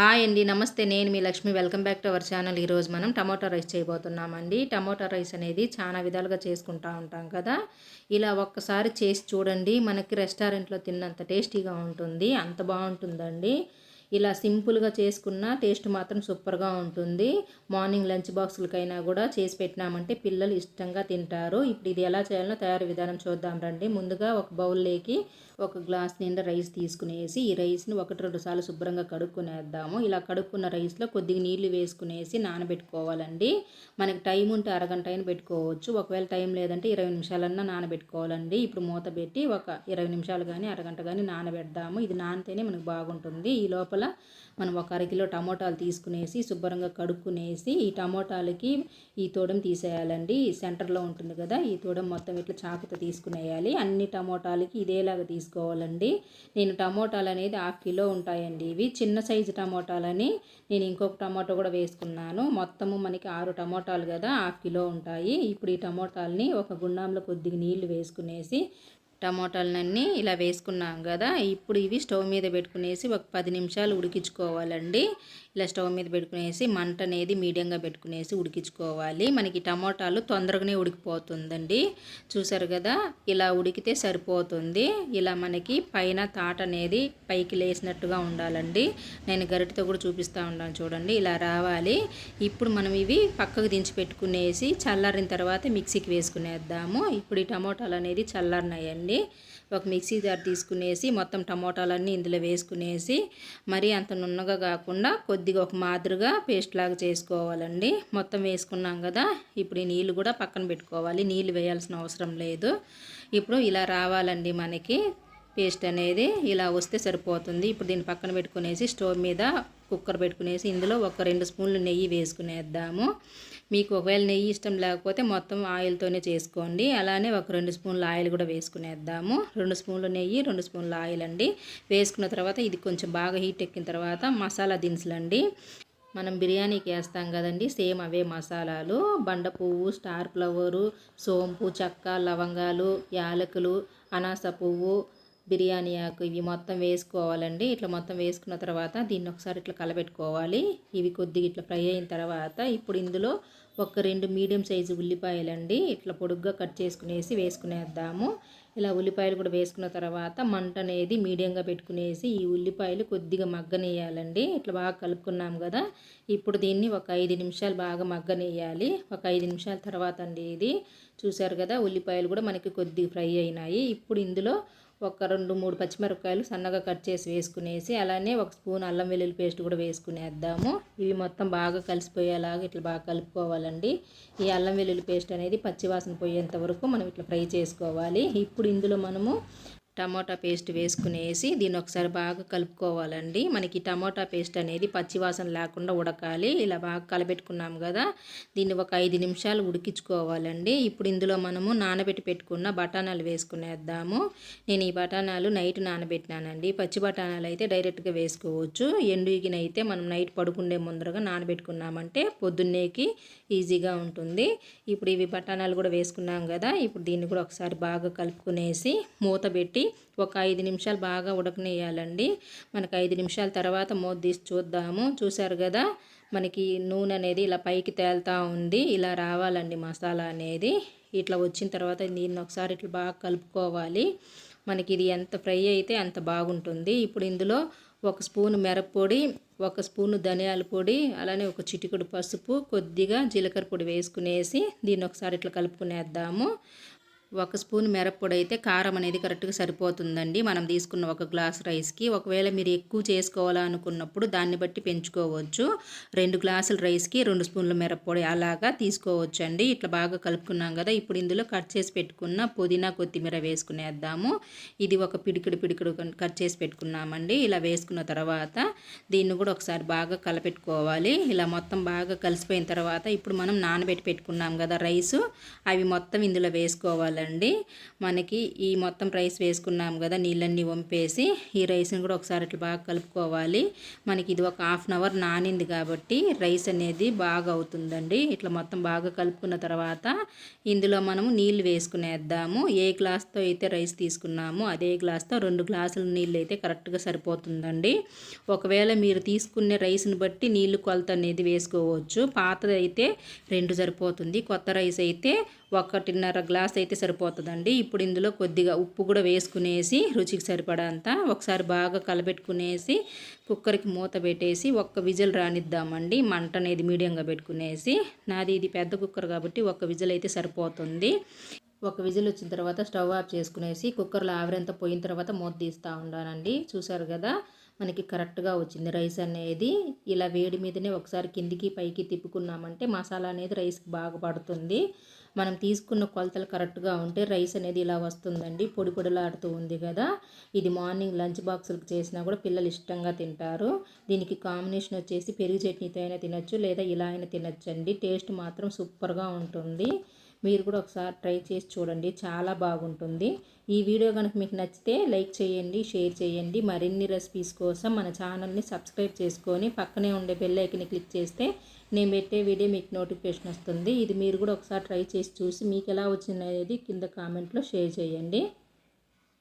Hi అండి నమస్తే. నేను మీ Lakshmi. Welcome back to our channel. ఈరోజు మనం టమోటా రైస్ చేయబోతున్నామండి. టమోటా రైస్ అనేది చాలా విధాలుగా చేసుకుంటూ ఉంటాం కదా. ఇలా ఒక్కసారి చేసి చూడండి. మనకి రెస్టారెంట్లో తిన్నంత టేస్టీగా ఉంటుంది. అంత బాగుంటుందండి. ఇలా సింపుల్గా చేసుకున్న టేస్ట్ మాత్రం సూపర్గా ఉంటుంది. మార్నింగ్ లంచ్ బాక్సులకైనా కూడా చేసి పెట్టినామంటే పిల్లలు ఇష్టంగా తింటారు. ఇప్పుడు ఇది ఎలా చేయాలో తయారు విధానం చూద్దాం రండి. ముందుగా ఒక బౌల్లోకి ఒక గ్లాస్ నిండా రైస్ తీసుకునేసి ఈ రైస్ని ఒకటి రెండు సార్లు శుభ్రంగా కడుక్కునేద్దాము. ఇలా కడుక్కున్న రైస్లో కొద్దిగా నీళ్ళు వేసుకునేసి నానబెట్టుకోవాలండి. మనకి టైం ఉంటే అరగంట అయినా పెట్టుకోవచ్చు. ఒకవేళ టైం లేదంటే ఇరవై నిమిషాలన్నా నానబెట్టుకోవాలండి. ఇప్పుడు మూత పెట్టి ఒక ఇరవై నిమిషాలు కానీ అరగంట కానీ నానబెడదాము. ఇది నానితేనే మనకు బాగుంటుంది. ఈ లోపల మనం ఒక అరకిలో టమోటాలు తీసుకునేసి శుభ్రంగా కడుక్కునేసి ఈ టమోటాలకి ఈ తోడం తీసేయాలండి. సెంటర్లో ఉంటుంది కదా ఈ తోడం మొత్తం ఇట్లా చాకుతో తీసుకునేయాలి. అన్ని టమోటాలకి ఇదేలాగా తీసుకోవాలండి. నేను టమోటాలు అనేది హాఫ్ కిలో ఉంటాయండి ఇవి. చిన్న సైజు టమోటాలని నేను ఇంకొక టమోటో కూడా వేసుకున్నాను. మొత్తము మనకి ఆరు టమోటాలు కదా హాఫ్ కిలో ఉంటాయి. ఇప్పుడు ఈ టమోటాలని ఒక గుండంలో కొద్దిగా నీళ్ళు వేసుకునేసి టమోటాలన్నీ ఇలా వేసుకున్నాం కదా. ఇప్పుడు ఇవి స్టవ్ మీద పెట్టుకునేసి ఒక పది నిమిషాలు ఉడికించుకోవాలండి. ఇలా స్టవ్ మీద పెట్టుకునేసి మంట అనేది మీడియంగా పెట్టుకునేసి ఉడికించుకోవాలి. మనకి టమోటాలు తొందరగానే ఉడికిపోతుందండి. చూసారు కదా ఇలా ఉడికితే సరిపోతుంది. ఇలా మనకి పైన తాట అనేది పైకి లేసినట్టుగా ఉండాలండి. నేను గరిటతో కూడా చూపిస్తూ ఉన్నాను చూడండి ఇలా రావాలి. ఇప్పుడు మనం ఇవి పక్కకు దించి పెట్టుకునేసి చల్లారిన తర్వాత మిక్సీకి వేసుకునేద్దాము. ఇప్పుడు ఈ టమోటాలు అనేది చల్లారినాయండి. ఒక మిక్సీ జార్ తీసుకునేసి మొత్తం టమోటాలన్నీ ఇందులో వేసుకునేసి మరీ అంత నున్నగా కాకుండా కొద్దిగా ఒక మాదిరిగా పేస్ట్ లాగా చేసుకోవాలండి. మొత్తం వేసుకున్నాం కదా ఇప్పుడు ఈ నీళ్ళు కూడా పక్కన పెట్టుకోవాలి. నీళ్ళు వేయాల్సిన అవసరం లేదు. ఇప్పుడు ఇలా రావాలండి మనకి. పేస్ట్ అనేది ఇలా వస్తే సరిపోతుంది. ఇప్పుడు దీన్ని పక్కన పెట్టుకునేసి స్టవ్ మీద కుక్కర్ పెట్టుకునేసి ఇందులో ఒక రెండు స్పూన్లు నెయ్యి వేసుకునేద్దాము. మీకు ఒకవేళ నెయ్యి ఇష్టం లేకపోతే మొత్తం ఆయిల్తోనే చేసుకోండి. అలానే ఒక రెండు స్పూన్ల ఆయిల్ కూడా వేసుకునేద్దాము. రెండు స్పూన్లు నెయ్యి రెండు స్పూన్ల ఆయిల్ అండి. వేసుకున్న తర్వాత ఇది కొంచెం బాగా హీట్ ఎక్కిన తర్వాత మసాలా దినుసులండి. మనం బిర్యానీకి వేస్తాం కదండి సేమ్ అవే మసాలాలు. బండ పువ్వు స్టార్ ఫ్లవరు సోంపు చెక్క లవంగాలు యాలకులు అనాస పువ్వు బిర్యానీ ఆకు ఇవి మొత్తం వేసుకోవాలండి. ఇట్లా మొత్తం వేసుకున్న తర్వాత దీన్ని ఒకసారి ఇట్లా కలబెట్టుకోవాలి. ఇవి కొద్దిగా ఇట్లా ఫ్రై అయిన తర్వాత ఇప్పుడు ఇందులో ఒక రెండు మీడియం సైజు ఉల్లిపాయలండి. ఇట్లా పొడుగ్గా కట్ చేసుకునేసి వేసుకునేద్దాము. ఇలా ఉల్లిపాయలు కూడా వేసుకున్న తర్వాత మంట అనేది మీడియంగా పెట్టుకునేసి ఈ ఉల్లిపాయలు కొద్దిగా మగ్గనేయాలండి ఇట్లా బాగా కలుపుకున్నాం కదా. ఇప్పుడు దీన్ని ఒక ఐదు నిమిషాలు బాగా మగ్గనేయాలి ఒక ఐదు నిమిషాల తర్వాత అండి ఇది. చూసారు కదా ఉల్లిపాయలు కూడా మనకి కొద్దిగా ఫ్రై అయినాయి. ఇప్పుడు ఇందులో ఒక రెండు మూడు పచ్చిమిరపకాయలు సన్నగా కట్ చేసి వేసుకునేసి అలానే ఒక స్పూన్ అల్లం వెల్లుల్లి పేస్ట్ కూడా వేసుకునేద్దాము. ఇవి మొత్తం బాగా కలిసిపోయేలాగా ఇట్లా బాగా కలుపుకోవాలండి. ఈ అల్లం వెల్లుల్లి పేస్ట్ అనేది పచ్చివాసన పోయేంత వరకు మనం ఇట్లా ఫ్రై చేసుకోవాలి. ఇప్పుడు ఇందులో మనము టమోటా పేస్ట్ వేసుకునేసి దీన్ని ఒకసారి బాగా కలుపుకోవాలండి. మనకి టమోటా పేస్ట్ అనేది పచ్చివాసన లేకుండా ఉడకాలి. ఇలా బాగా కలబెట్టుకున్నాం కదా దీన్ని ఒక ఐదు నిమిషాలు ఉడికించుకోవాలండి. ఇప్పుడు ఇందులో మనము నానబెట్టి పెట్టుకున్న బఠానాలు వేసుకునేద్దాము. నేను ఈ బఠానాలు నైట్ నానబెట్టినానండి. పచ్చి బఠానాలు అయితే డైరెక్ట్గా వేసుకోవచ్చు. ఎండుగినైతే మనం నైట్ పడుకుండే ముందరగా నానబెట్టుకున్నామంటే పొద్దున్నేకి ఈజీగా ఉంటుంది. ఇప్పుడు ఇవి బఠానాలు కూడా వేసుకున్నాం కదా ఇప్పుడు దీన్ని కూడా ఒకసారి బాగా కలుపుకునేసి మూత పెట్టి ఒక ఐదు నిమిషాలు బాగా ఉడకనేయాలండి మనకు ఐదు నిమిషాల తర్వాత మూత తీసి చూద్దాము. చూసారు కదా మనకి నూనె అనేది ఇలా పైకి తేలుతూ ఉంది. ఇలా రావాలండి మసాలా అనేది. ఇట్లా వచ్చిన తర్వాత దీన్ని ఒకసారి ఇట్లా బాగా కలుపుకోవాలి. మనకి ఇది ఎంత ఫ్రై అయితే అంత బాగుంటుంది. ఇప్పుడు ఇందులో ఒక స్పూన్ మిరప్పొడి ఒక స్పూను ధనియాల పొడి అలానే ఒక చిటికుడు పసుపు కొద్దిగా జీలకర్ర పొడి వేసుకునేసి దీన్ని ఒకసారి ఇట్లా కలుపుకునేద్దాము. ఒక స్పూన్ మిరప్పొడి అయితే కారం అనేది కరెక్ట్గా సరిపోతుందండి. మనం తీసుకున్న ఒక గ్లాస్ రైస్కి. ఒకవేళ మీరు ఎక్కువ చేసుకోవాలనుకున్నప్పుడు దాన్ని బట్టి పెంచుకోవచ్చు. రెండు గ్లాసుల రైస్కి రెండు స్పూన్ల మిరప్పొడి అలాగా తీసుకోవచ్చు అండి ఇట్లా బాగా కలుపుకున్నాం కదా ఇప్పుడు ఇందులో కట్ చేసి పెట్టుకున్న పుదీనా కొత్తిమీర వేసుకునేద్దాము. ఇది ఒక పిడికిడు పిడికిడు కట్ చేసి పెట్టుకున్నామండి. ఇలా వేసుకున్న తర్వాత దీన్ని కూడా ఒకసారి బాగా కలపెట్టుకోవాలి. ఇలా మొత్తం బాగా కలిసిపోయిన తర్వాత ఇప్పుడు మనం నానబెట్టి పెట్టుకున్నాం కదా రైసు. అవి మొత్తం ఇందులో వేసుకోవాలి వేసుకోవాలండి మనకి ఈ మొత్తం రైస్ వేసుకున్నాం కదా నీళ్ళన్నీ వంపేసి ఈ రైస్ని కూడా ఒకసారి ఇట్లా బాగా కలుపుకోవాలి. మనకి ఇది ఒక హాఫ్ అన్ అవర్ నానింది కాబట్టి రైస్ అనేది బాగా అవుతుందండి. ఇట్లా మొత్తం బాగా కలుపుకున్న తర్వాత ఇందులో మనము నీళ్ళు వేసుకునేద్దాము. ఏ గ్లాస్తో అయితే రైస్ తీసుకున్నామో అదే గ్లాస్తో రెండు గ్లాసుల నీళ్ళు అయితే కరెక్ట్గా సరిపోతుందండి. ఒకవేళ మీరు తీసుకునే రైస్ని బట్టి నీళ్ళు కొలత అనేది వేసుకోవచ్చు. పాతది అయితే రెండు సరిపోతుంది. కొత్త రైస్ అయితే ఒకటిన్నర గ్లాస్ అయితే సరిపోతుందండి. ఇప్పుడు ఇందులో కొద్దిగా ఉప్పు కూడా వేసుకునేసి రుచికి సరిపడంత ఒకసారి బాగా కలబెట్టుకునేసి కుక్కర్కి మూత పెట్టేసి ఒక్క విజిల్ రానిద్దామండి. మంట అనేది మీడియంగా పెట్టుకునేసి నాది ఇది పెద్ద కుక్కర్ కాబట్టి ఒక్క విజిల్ అయితే సరిపోతుంది. ఒక విజిల్ వచ్చిన తర్వాత స్టవ్ ఆఫ్ చేసుకునేసి కుక్కర్లో ఆవిరంతా పోయిన తర్వాత మూత తీస్తూ ఉండానండి చూసారు కదా మనకి కరెక్ట్గా వచ్చింది రైస్ అనేది. ఇలా వేడి మీదనే ఒకసారి కిందికి పైకి తిప్పుకున్నామంటే మసాలా అనేది రైస్కి బాగా పడుతుంది. మనం తీసుకున్న కొలతలు కరెక్ట్గా ఉంటే రైస్ అనేది ఇలా వస్తుందండి. పొడి పొడిలాడుతూ ఉంది కదా. ఇది మార్నింగ్ లంచ్ బాక్సులకు చేసినా కూడా పిల్లలు ఇష్టంగా తింటారు. దీనికి కాంబినేషన్ వచ్చేసి పెరుగు చట్నీతో అయినా తినచ్చు లేదా ఇలా అయినా తినచ్చండి. టేస్ట్ మాత్రం సూపర్గా ఉంటుంది. మీరు కూడా ఒకసారి ట్రై చేసి చూడండి. చాలా బాగుంటుంది. ఈ వీడియో కనుక మీకు నచ్చితే లైక్ చేయండి షేర్ చేయండి. మరిన్ని రెసిపీస్ కోసం మన ఛానల్ని సబ్స్క్రైబ్ చేసుకొని పక్కనే ఉండే బెల్ ఐకన్ని క్లిక్ చేస్తే నేను పెట్టే వీడియో మీకు నోటిఫికేషన్ వస్తుంది. ఇది మీరు కూడా ఒకసారి ట్రై చేసి చూసి మీకు ఎలా వచ్చింది అనేది కింద కామెంట్లో షేర్ చేయండి.